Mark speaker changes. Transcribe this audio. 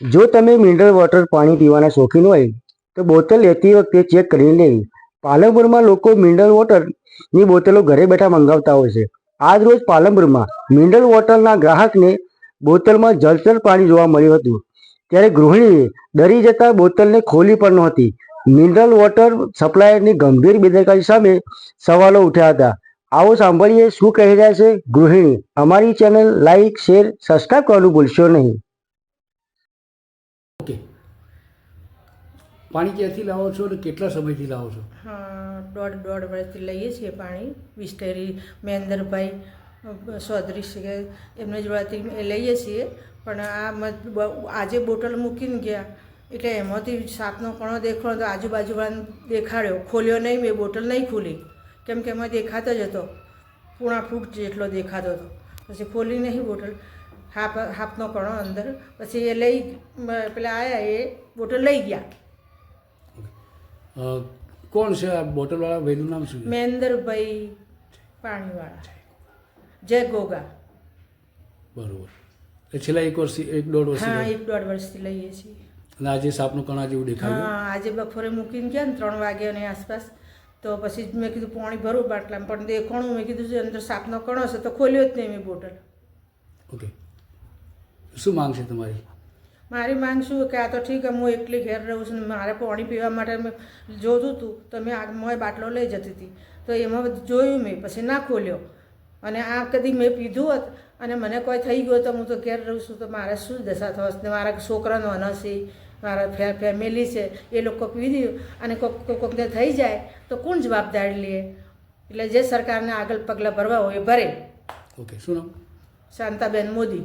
Speaker 1: જો તમે mineral water પાણી પીવાના શોખીન હોય, તો બોટલ લેતી વખતે ચેક કરીને લેવી. પાલનપુરમાં લોકો મિનરલ વોટરની બોટલો ઘરે બેઠા મંગાવતા હોય છે. આજ રોજ પાલનપુરમાં મિનરલ વોટરના ગ્રાહકને બોટલમાં જળચર પાણી જોવા મળ્યું હતું. ત્યારે ગૃહિણીએ ડરી જતા બોટલને ખોલી પણ નહોતી. મિનરલ વોટર સપ્લાયરની ગંભીર બેદરકારી સામે સવાલો ઉઠ્યા હતા. આવો સાંભળીએ શું કહી રહ્યા છે ગૃહિણી. અમારી ચેનલ લાઈક શેર સબસ્ક્રાઈબ કરવાનું ભૂલશો નહીં
Speaker 2: ઓકે પાણી ક્યાંથી લાવો છો અને કેટલા સમયથી લાવો છો?
Speaker 3: દોઢ દોઢ વર્ષથી લઈએ છીએ પાણી. વિસ્ટેરી મહેન્દ્રભાઈ ચૌધરી છે એમને જોડેથી એ લઈએ છીએ. પણ આ આજે બોટલ મૂકીને ગયા. એટલે એમાંથી સાપનો કણો દેખાડો તો આજુબાજુવાળાને દેખાડ્યો. ખોલ્યો નહીં, મેં બોટલ નહીં ખોલી. કેમ કે એમાં દેખાતો જ હતો. પૂણા ફૂટ જેટલો દેખાતો હતો. પછી ખોલી નહીં બોટલ. હાફ હાફનો કણો અંદર. પછી એ લઈ પેલા આવ્યા એ બોટલ લઈ ગયા.
Speaker 2: કોણ છે આ બોટલવાળા? ભાઈનું નામ શું છે?
Speaker 3: મહેન્દ્રભાઈ પાણીવાળા. જય ગોગા.
Speaker 2: બરોબર. એ છેલ્લા એક વર્ષથી એક દોઢ
Speaker 3: હા એક દોઢ વર્ષથી લઈએ છીએ.
Speaker 2: અને આજે સાપનું કણા જેવું દેખાયું
Speaker 3: હા આજે બપોરે મૂકીને ગયા ને ત્રણ વાગ્યાની આસપાસ તો પછી મેં કીધું પાણી ભરું બાટલામાં પણ દેખાણું મેં કીધું છે અંદર સાપનો કણો છે તો ખોલ્યો જ નહીં મેં બોટલ.
Speaker 2: ઓકે. શું માંગ છે તમારી?
Speaker 3: મારી માંગ શું કે આ તો ઠીક હું એકલી ઘેર રહું છું ને મારે પાણી પીવા માટે મેં જોતું હતું તો મેં આ મોય બાટલો લઈ જતી હતી. તો એમાં બધું જોયું મેં પછી ના ખોલ્યો. અને આ કદી મેં પીધું હોત અને મને કોઈ થઈ ગયો તો હું તો ઘેર રહું છું તો મારે શું દશા થશે ને મારા છોકરાનો અનસી મારા ફેમિલી છે એ લોકો પીધી અને કોક કોક કોકને થઈ જાય તો કોણ જવાબદારી લે? એટલે જે સરકારને આગળ પગલાં ભરવા હોય એ ભરે.
Speaker 2: ઓકે શું નામ?
Speaker 3: શાંતાબેન મોદી.